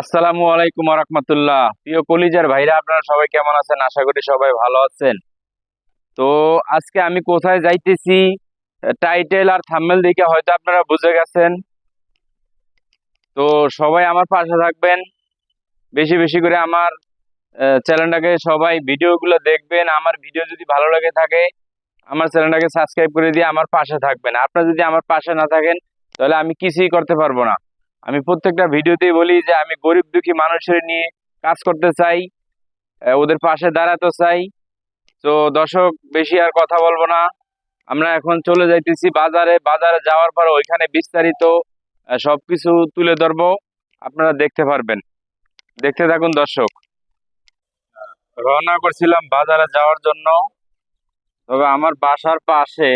আসসালামু আলাইকুম রহমতুল্লাহ প্রিয় কলিজার ভাইরা, আপনারা সবাই কেমন আছেন? আশা করি সবাই ভালো আছেন। তো আজকে আমি কোথায় যাইতেছি? টাইটেল আর থাম্বনেল দেখে হয়তো আপনারা বুঝে গেছেন। তো সবাই আমার পাশে থাকবেন। বেশি বেশি করে আমার চ্যানেলটাকে সবাই ভিডিওগুলো দেখবেন। আমার ভিডিও যদি ভালো লাগে থাকে, আমার চ্যানেলটাকে সাবস্ক্রাইব করে দিয়ে আমার পাশে থাকবেন। আপনারা যদি আমার পাশে না থাকেন, তাহলে আমি কিছুই করতে পারব না। আমি প্রত্যেকটা ভিডিওতেই বলি যে আমি গরিব দুঃখী মানুষের নিয়ে কাজ করতে চাই ওদের পাশে দাঁড়াতে চাই। তো দর্শক বেশি আর কথা বলব না। আমরা এখন চলে যাইতেছি বাজারে। বাজারে যাওয়ার পর ওইখানে বিস্তারিত আহ, সবকিছু তুলে ধরবো। আপনারা দেখতে পারবেন। দেখতে থাকুন দর্শক। রওনা করছিলাম বাজারে যাওয়ার জন্য। তবে আমার বাসার পাশে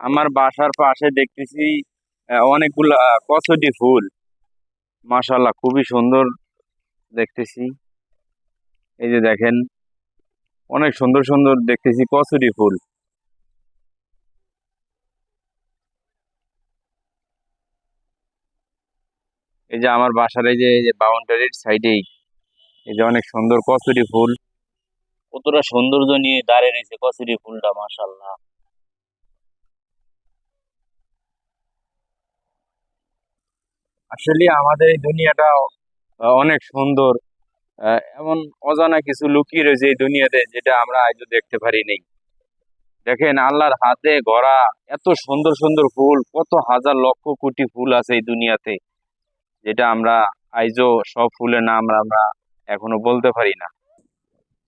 আমার বাসার পাশে দেখতেছি অনেকগুলা কচুটি ফুল। মাশাল্লাহ খুবই সুন্দর দেখতেছি। এই যে দেখেন, অনেক সুন্দর সুন্দর দেখতেছি কচুরি ফুল। এই যে আমার বাসার, এই যে বাউন্ডারির সাইডেই এই যে অনেক সুন্দর কচুরি ফুল। কতটা সৌন্দর্য নিয়ে দাঁড়িয়ে রয়েছে কচুরি ফুলটা মাশাল্লাহ আসলে আমাদের এই দুনিয়াটা অনেক সুন্দর। এমন অজানা কিছু লুকিয়ে রয়েছে এই দুনিয়াতে যেটা আমরা আজও দেখতে পারি নাই। দেখেন আল্লাহর হাতে গড়া এত সুন্দর সুন্দর ফুল, কত হাজার লক্ষ কোটি ফুল আছে এই দুনিয়াতে, যেটা আমরা আইজো সব ফুলের নাম আমরা এখনও বলতে পারি না।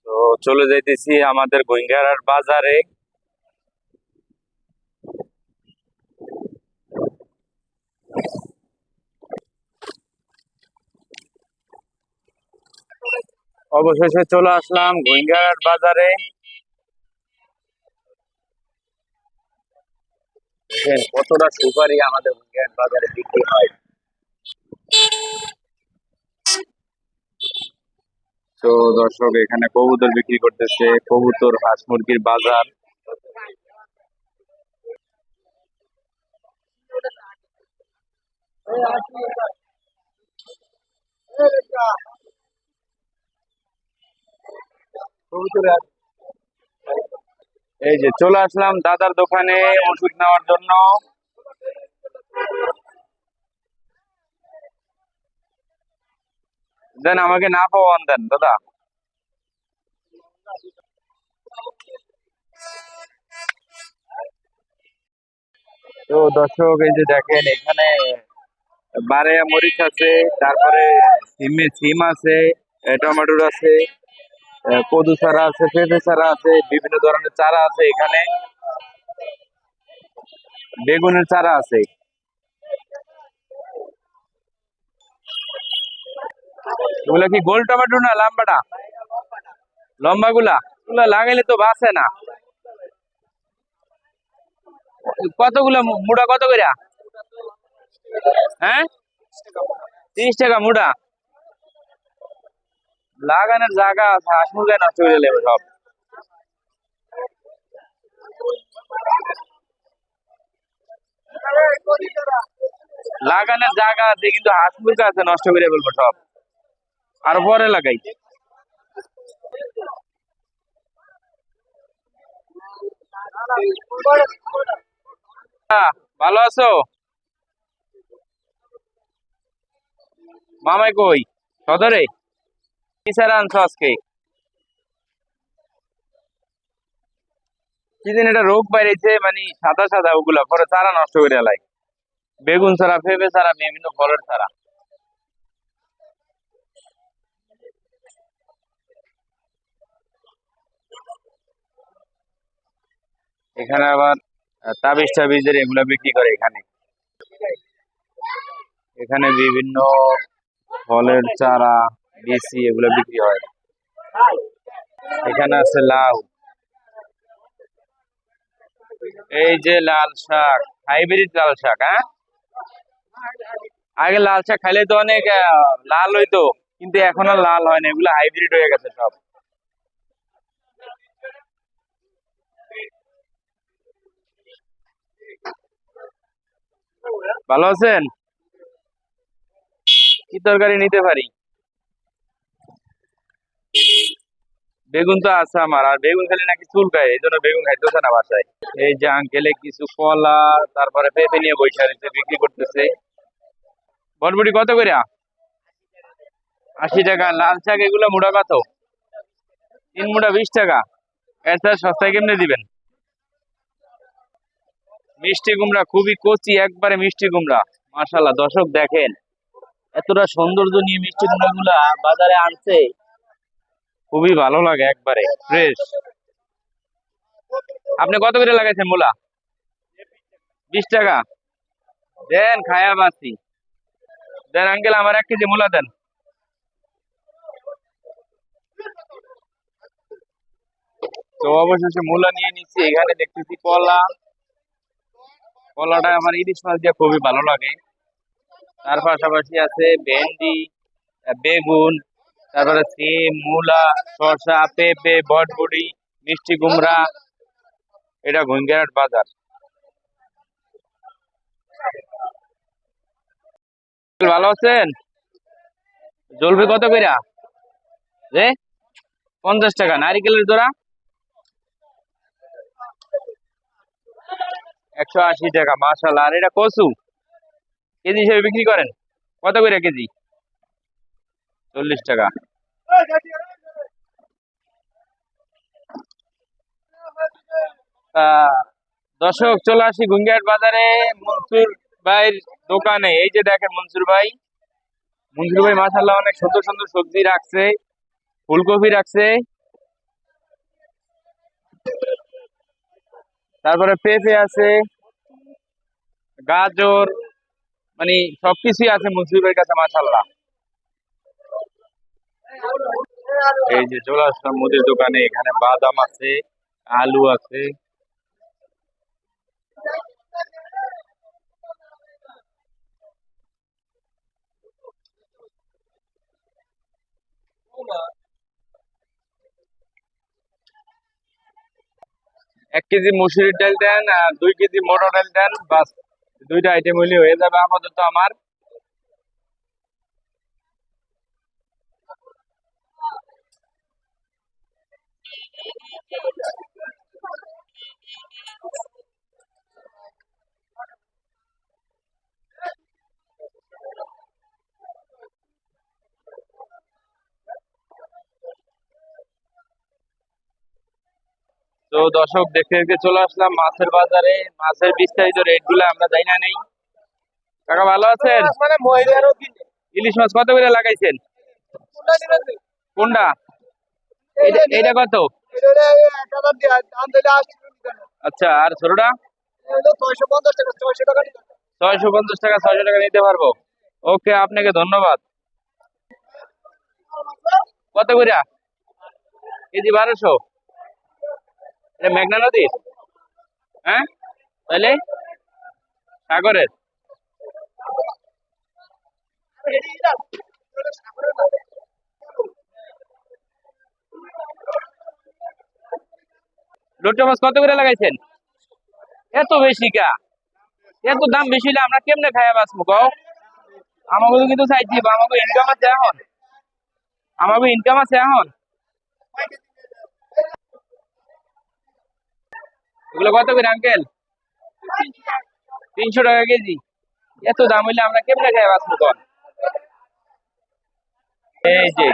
তো চলে যাইতেছি আমাদের গোইঙ্গারার বাজারে। অবশেষে চলে আসলাম গোইঙ্গারার বাজারে। কতটা সুপারি আমাদের গোইঙ্গারার বাজারে বিক্রি হয়। তো দর্শক, এখানে কবুতর বিক্রি করতেছে, কবুতর, হাঁস মুরগির বাজার। এই যে চলে আসলাম দাদার দোকানে ওষুধ নেওয়ার জন্য। দেন, আমাকে না পাওয়ান দেন, দাদা। তো দর্শক, এই যে দেখেন, এখানে বারে মরিচ আছে, তারপরে সিমে আছে টমেটোর আছে। কদু চারা আছে, পেঁপে চারা আছে, বিভিন্ন ধরনের চারা আছে এখানে। বেগুনের চারা আছে। এগুলা কি গোল টমেটো না লাম্বাটা? লম্বা গুলা গুলা লাগাইলে তো বাঁচে না। কতগুলা মুড়া কত করে হ্যাঁ? তিরিশ টাকা মুড়া। লাগানোর জায়গা আছে হাঁস মুরগা নষ্ট করে নেবে সব। লাগানোর জায়গা আছে, কিন্তু হাঁস মুরগা আছে, নষ্ট করে ফেলব সব। আর পরে লাগাই। ভালো আছো? মামাই কই? সদরে? রোগ বাইরেছে মানে সাদা সাদা ওগুলা পরে চারা নষ্ট করে এলাই বেগুন চারা, ফেবে চারা, বিভিন্ন ফলের চারা। এখানে আবার তাবিজ টাবিজের এগুলা বিক্রি করে এখানে। এখানে বিভিন্ন ফলের চারা বিচি এগুলো বিক্রি হয় এখানে আছে লাউ। এই যে লাল শাক, হাইব্রিড লাল শাক হ্যাঁ? আগে লাল শাক খাইলে তো অনেক লাল হইতো, কিন্তু এখন আর লাল হয় না, এগুলো হাইব্রিড হয়ে গেছে সব। ভালো আছেন? কি তরকারি নিতে পারি? বেগুন তো আছে আমার, আর বেগুন খেলে নাকি চুল খায়, এই জন্য বেগুন খাইতেছে না বাসায়। এই যে আঙ্কেলে কিছু কলা, তারপরে পেঁপে নিয়ে বৈশা দিতে বিক্রি করতেছে। বটবুটি কত করে আশি টাকা, লাল শাক এগুলো মুড়া কত? তিন মুড়া বিশ টাকা। চার সস্তায় কেমনে দিবেন? মিষ্টি কুমড়া খুবই কচি, একবারে মিষ্টি কুমড়া। মাশাল্লাহ দর্শক দেখেন, এতটা সৌন্দর্য নিয়ে মিষ্টি কুমড়া গুলা বাজারে আনছে। খুবই ভালো লাগে একবারে ফ্রেশ আপনি কত করে লাগাইছেন মোলা? বিশ টাকা। দেন, খায়া বাসি দেন, আঙ্কেল, আমার এক কেজি মোলা দেন। তো অবশেষে মূলা নিয়ে নিচ্ছি, এখানে দেখতেছি কলা। কলাটা আমার ইলিশ মাছ দিয়ে খুবই ভালো লাগে। তার পাশাপাশি আছে ভেন্ডি বেগুন। তারপরে সিম, মূলা, শসা, পেঁপে, বটবুড়ি, মিষ্টি কুমড়া, এটা ঘুঙ্গেরহাট বাজার। ভালো আছেন? জলবি কত কইরা? রে, পঞ্চাশ টাকা, নারিকেলের জোড়া? একশো আশি টাকা মাশাল্লাহ আর এটা কচু। কেজি হিসেবে বিক্রি করেন? কত করে কেজি? চল্লিশ টাকা। দর্শক, চলে আসি গুঙ্গিয়াট বাজারে, মনসুর ভাইয়ের দোকানে। এই যে দেখেন মনসুর ভাই মনসুর ভাই মাশাল্লাহ অনেক সুন্দর সুন্দর সবজি রাখছে, ফুলকপি রাখছে। তারপরে পেঁপে আছে, গাজর মানে সবকিছুই আছে মনসুর ভাইয়ের কাছে মাশাল্লাহ এই যে চলে আসলাম মুদির দোকানে, এখানে বাদাম আছে, আলু আছে। এক কেজি মুসুরির ডাল দেন আর দুই কেজি মটর ডাল দেন, বাস। দুইটা আইটেম হইলে হয়ে যাবে আপাতত আমার। তো দর্শক দেখতে দেখতে চলে আসলাম মাছের বাজারে। মাছের বিস্তারিত রেটগুলো আমরা জানি না নেই। কাকা ভালো আছেন? মানে ইলিশ মাছ কত করে লাগাইছেন? কোনটা এটা- কত। আচ্ছা আর ছোটটা? ছয়শো পঞ্চাশ টাকা ছয়শো টাকা নিতে ছয়শো পঞ্চাশ টাকা ছয়শো টাকা নিতে পারব। ওকে আপনাকে ধন্যবাদ। কত করে কেজি বারোশো। এটা মেঘনা নদীর হ্যাঁ? তাহলে? সাগরের? লোটে মাছ কত করে লাগাইছেন? এত বেশি কা এত দাম বেশি হলে আমরা কেমনে খাইয়া বাঁচবো কও আমাকে কিন্তু চাইছি আমাকে ইনকাম আছে এখন। আমাকে ইনকাম আছে এখন। এগুলো কত করে আঙ্কেল তিনশো টাকা কেজি। এত দাম হইলে আমরা কেমনে খাই বাঁচবো এই যে,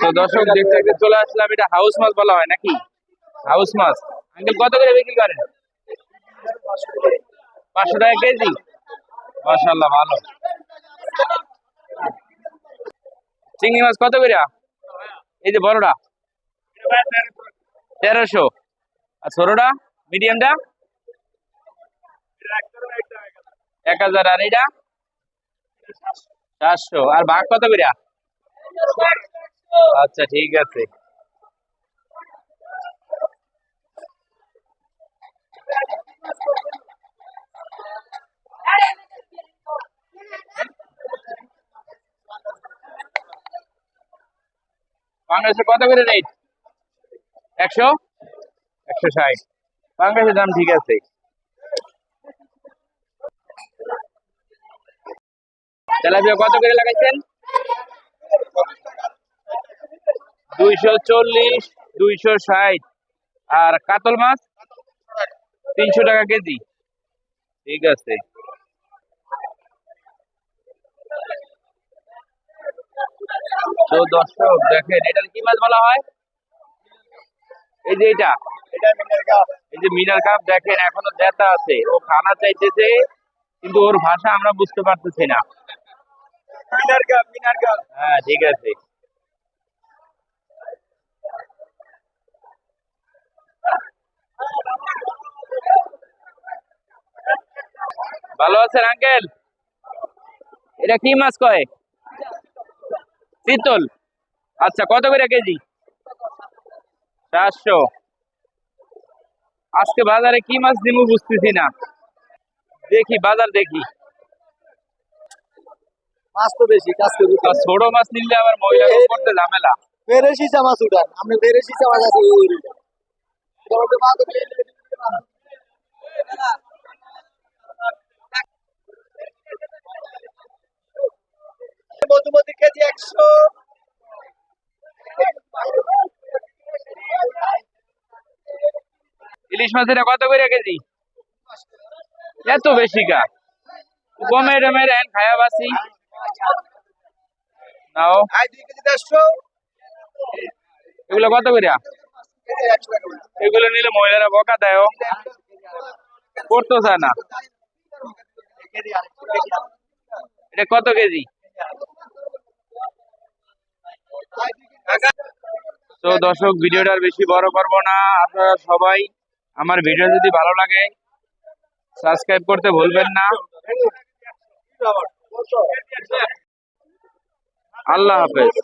তো দর্শক দেখতে দেখতে চলে আসলাম, এটা হাউস মাছ বলা হয় নাকি? হাউস মাছ। আঙ্কেল কত করে বিক্রি করেন? পাঁচশো টাকা কেজি? মাশাল্লাহ ভালো। চিংড়ি মাছ কত করে? এই যে বড়টা? তেরোশো। আর ছোটটা? মিডিয়ামটা এক হাজার আর এইটা? চারশো আর ভাগ কত করে আচ্ছা ঠিক আছে। বাংলাদেশে কত করে রেট একশো? একশো ষাট। বাংলাদেশের দাম ঠিক আছে। তেলাপিয়া কত করে লাগাইছেন? দুইশো চল্লিশ, দুইশো ষাট। আর কাতল মাছ? তিনশো টাকা কেজি। ঠিক আছে। তো দর্শক দেখেন এটা কি মাছ বলা হয়? এই যে এটা। এই যে মিনার কাপ দেখেন এখনও জেতা আছে। ও খানা চাইতেছে কিন্তু ওর ভাষা আমরা বুঝতে পারতেছি না। মিনার কাপ মিনার কাপ হ্যাঁ ঠিক আছে। ভালো আছেন আঙ্কেল? এটা কি মাছ কয়? শীতল আচ্ছা কত করে কেজি? চারশো। আজকে বাজারে কি মাছ দিমু বুঝতেছি না। দেখি বাজার দেখি। মাছ তো বেশি কাজ করবি ছোট মাছ নিলে আবার মহিলা করতে ঝামেলা। বেড়ে সিসা মাছ উঠান আপনি বেড়ে সিসা মাছ আছে। মধুমতি কেজি একশো। ইলিশ মাছ এটা কত করে কেজি? এত বেশি কা? কমে টমে রেন খায়া বাসি। নাও। এগুলো কত করে। এগুলো নিলে মহিলারা বকা দেয় করতো না। এটা কত কেজি? তো দর্শক, ভিডিওটা আর বেশি বড় করব না। আপনারা সবাই আমার ভিডিও যদি ভালো লাগে সাবস্ক্রাইব করতে ভুলবেন না আল্লাহ হাফেজ।